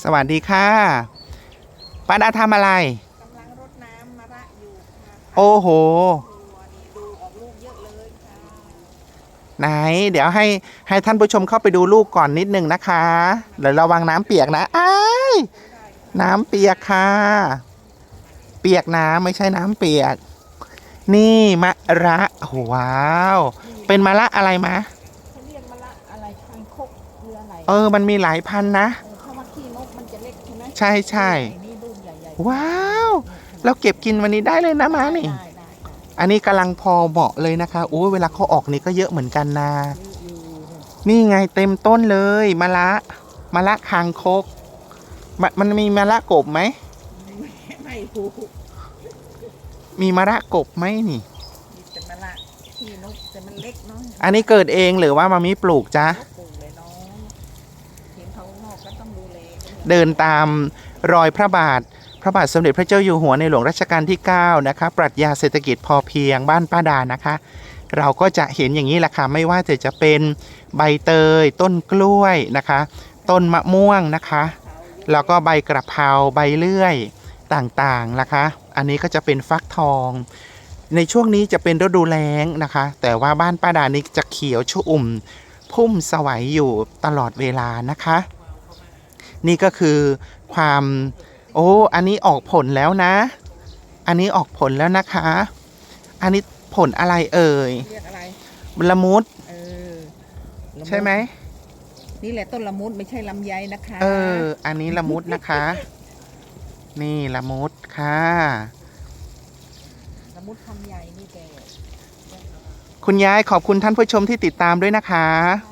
สวัสดีค่ะป้าดาทำอะไร กำลังรดน้ำมะระอยู่ค่ะโอ้โห ตัวนี้ดูออกลูกเยอะเลยค่ะไหน เดี๋ยวให้ให้ท่านผู้ชมเข้าไปดูลูกก่อนนิดนึงนะคะเดี๋ยวระวังน้ำเปียกนะอ้ายน้ำเปียกค่ะ เปียกน้ำไม่ใช่น้ำเปียก นี่มะระโอ้โหว้าว เป็นมะระอะไรมะเขาเรียกมะระอะไรคางคกหรืออะไรเออ มันมีหลายพันธุ์นะ เอ ใช่ไหมใช่ใช่ไอ้นี่ลูกใหญ่ๆว้าวเราเก็บกินวันนี้ได้เลยนะมานี่ ได้ได้ได้อันนี้กำลังพอเหมาะเลยนะคะโอ้ยเวลาเขาออกนี่ก็เยอะเหมือนกันนะ อยู่นี่ไงเต็มต้นเลยมะละมะละคางคกมะมันมีมะละกบไหม ๆไม่ถูกมีมะละกบไหมนี่ มีแต่มะระขี้นกแต่มันเล็กเนาะอันนี้เกิดเองหรือว่ามามีปลูกจ๊ะ ต้องดูแลเดินตามรอยพระบาท พระบาทสมเด็จพระเจ้าอยู่หัวในหลวงรัชกาลที่ 9 นะคะ ปรัชญาเศรษฐกิจพอเพียงบ้านป้าดานะคะ เราก็จะเห็นอย่างนี้แหละค่ะ ไม่ว่าจะจะเป็นใบเตย ต้นกล้วยนะคะ ต้นมะม่วงนะคะ แล้วก็ใบกระเพราใบเลื่อยต่างๆนะคะ อันนี้ก็จะเป็นฟักทอง ในช่วงนี้จะเป็นฤดูแล้งนะคะ แต่ว่าบ้านป้าดานี้จะเขียวชุ่ม พุ่มสวัยอยู่ตลอดเวลานะคะ นี่ก็คือความ โอ้อันนี้ออกผลแล้วนะ อันนี้ออกผลแล้วนะคะ อันนี้ผลอะไรเอ่ยเรียกอะไรละมุดเออละดใช่ไหมนี่แหละต้นละมุดไม่ใช่ลำไยนะคะเออ อันนี้ละมุดนะคะ นี่ละมุดค่ะ ละมุดคำใหญ่นี่แกคุณยายขอบคุณท่านผู้ชมที่ติดตามด้วยนะคะ ค่ะ